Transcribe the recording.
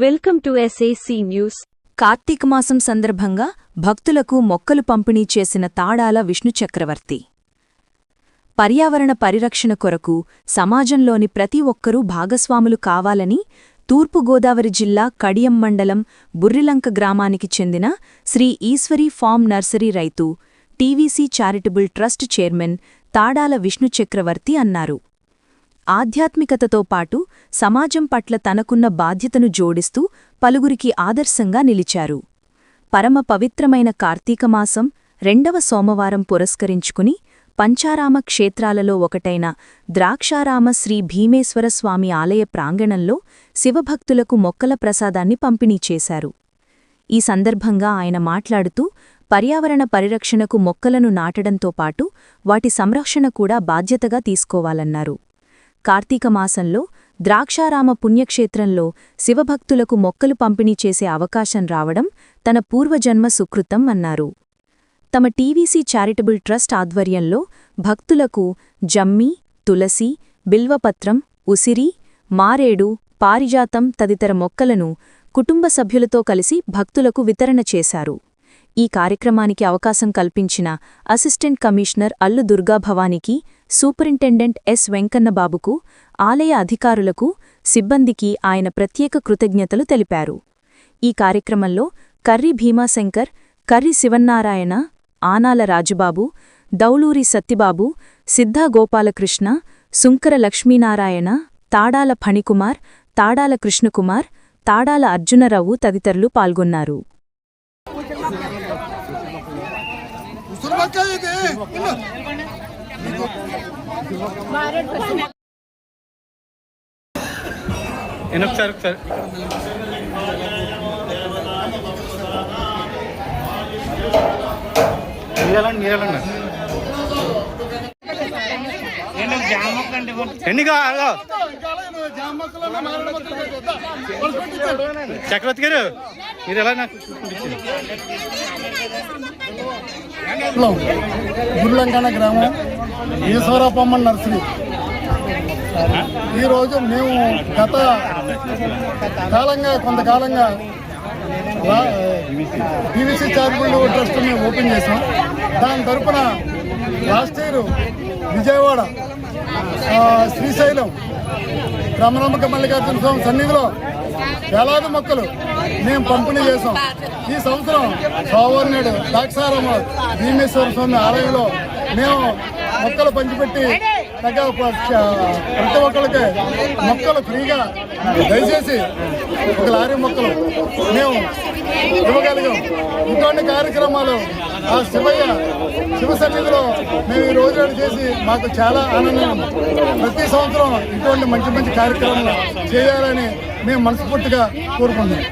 Welcome to S A C news Karthika మాసం సందర్భంగా భక్తులకు మొక్కలు పంపిణీ చేసిన తాడాల విష్ణు చక్రవర్తి. పర్యావరణ పరిరక్షణ కొరకు సమాజంలోని ప్రతి ఒక్కరూ భాగస్వాములు కావాలని తూర్పుగోదావరి జిల్లా కడియం మండలం బుర్రిలంక గ్రామానికి చెందిన శ్రీ ఈశ్వరి ఫార్మ్ నర్సరీ రైతు T V C charitable trust chairman Tadala Vishnu Chakravarthi అన్నారు. ఆధ్యాత్మికతతో పాటు సమాజం పట్ల తనకున్న బాధ్యతను జోడిస్తూ పలుగురికి ఆదర్శంగా నిలిచారు. పరమ పవిత్రమైన కార్తీకమాసం రెండవ సోమవారం పురస్కరించుకుని పంచారామ క్షేత్రాలలో ఒకటైన ద్రాక్షారామ శ్రీ భీమేశ్వర స్వామి ఆలయ ప్రాంగణంలో శివభక్తులకు మొక్కల ప్రసాదాన్ని పంపిణీ చేశారు. ఈ సందర్భంగా ఆయన మాట్లాడుతూ పర్యావరణ పరిరక్షణకు మొక్కలను నాటడంతో పాటు వాటి సంరక్షణ కూడా బాధ్యతగా తీసుకోవాలన్నారు. కార్తీక మాసంలో ద్రాక్షారామ పుణ్యక్షేత్రంలో శివభక్తులకు మొక్కలు పంపిణీ చేసే అవకాశం రావడం తన పూర్వజన్మ సుకృతం అన్నారు. తమ టీవీసీ చారిటబుల్ ట్రస్ట్ ఆధ్వర్యంలో భక్తులకు జమ్మి తులసి బిల్వపత్రం ఉసిరి మారేడు పారిజాతం తదితర మొక్కలను కుటుంబ సభ్యులతో కలిసి భక్తులకు వితరణ చేశారు. ఈ కార్యక్రమానికి అవకాశం కల్పించిన అసిస్టెంట్ కమిషనర్ అల్లు దుర్గాభవానికి సూపరింటెండెంట్ ఎస్ వెంకన్నబాబుకు ఆలయ అధికారులకు సిబ్బందికి ఆయన ప్రత్యేక కృతజ్ఞతలు తెలిపారు. ఈ కార్యక్రమంలో కర్రి భీమాశంకర్ కర్రి శివన్నారాయణ ఆనాల రాజుబాబు దౌలూరి సత్తిబాబు సిద్ధా గోపాలకృష్ణ సుంకర లక్ష్మీనారాయణ తాడాల ఫణికుమార్ తాడాల కృష్ణకుమార్ తాడాల అర్జునరావు తదితరులు పాల్గొన్నారు. సురమక్కాయ ఒకసారి ఒకసారి. మీరెళ్ళండి మీరెళ్ళండి. ఎన్ని చక్రవర్తి గారు మీరు ఎలా నాకు గుర్లంకన గ్రామం ఈశ్వరపమ్మ నర్సరీ. ఈరోజు మేము గత కాలంగా కొంతకాలంగా P V C charitable trust మేము ఓపెన్ చేసాం దాని తరపున లాస్ట్ ఇయర్ విజయవాడ శ్రీశైలం రమణమ్మక మల్లికార్జున స్వామి సన్నిధిలో వేలాది మొక్కలు మేము పంపిణీ చేసాం ఈ సంవత్సరం సోవర్నేడు ద్రాక్షారామ భీమేశ్వర స్వామి ఆలయంలో మేము మొక్కలు పంచిపెట్టి తగ్గ చ- ప్రతి ఒక్కరికి మొక్కలు ఫ్రీగా దయచేసి ఒక లారీ మొక్కలు మేము ఇవ్వగలిగాం. ఇటువంటి కార్యక్రమాలు ఆ శివయ్య శివ సన్నిధిలో మేము ఈ రోజు చేసి మాకు చాలా ఆనందం. ప్రతి సంవత్సరం ఇటువంటి మంచి మంచి కార్యక్రమాలు చేయాలని మేము మనస్ఫూర్తిగా కోరుకుంటున్నాం.